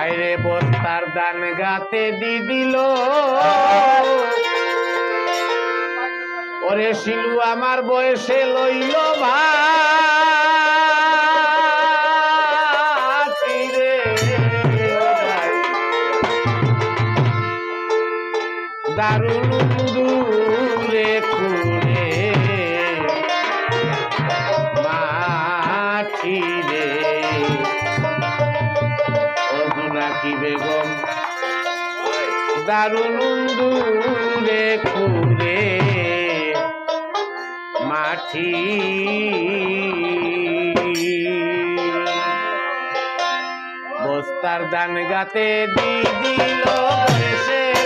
আইরে বস্তার দান গাতে দি দিল। ওরে শিলু আমার বয়সে লইল ভাই। দারুণ দূরে খুঁড়ে মাঠি বস্তার দান গাতে দিদিল এসে।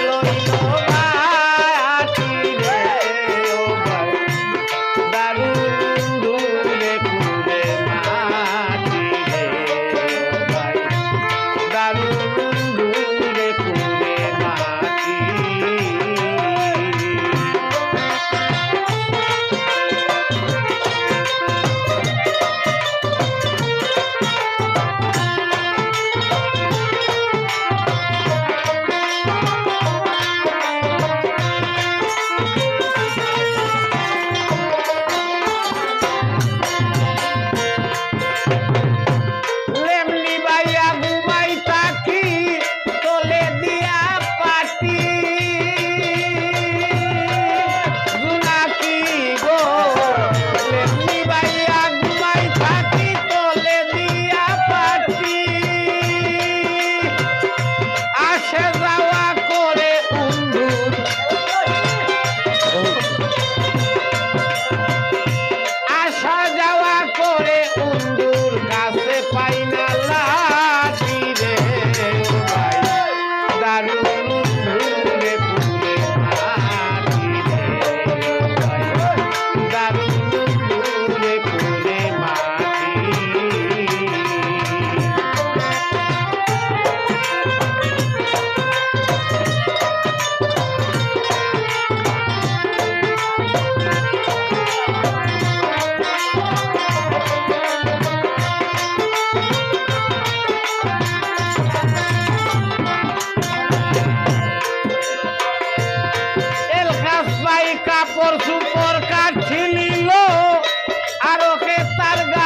তার গা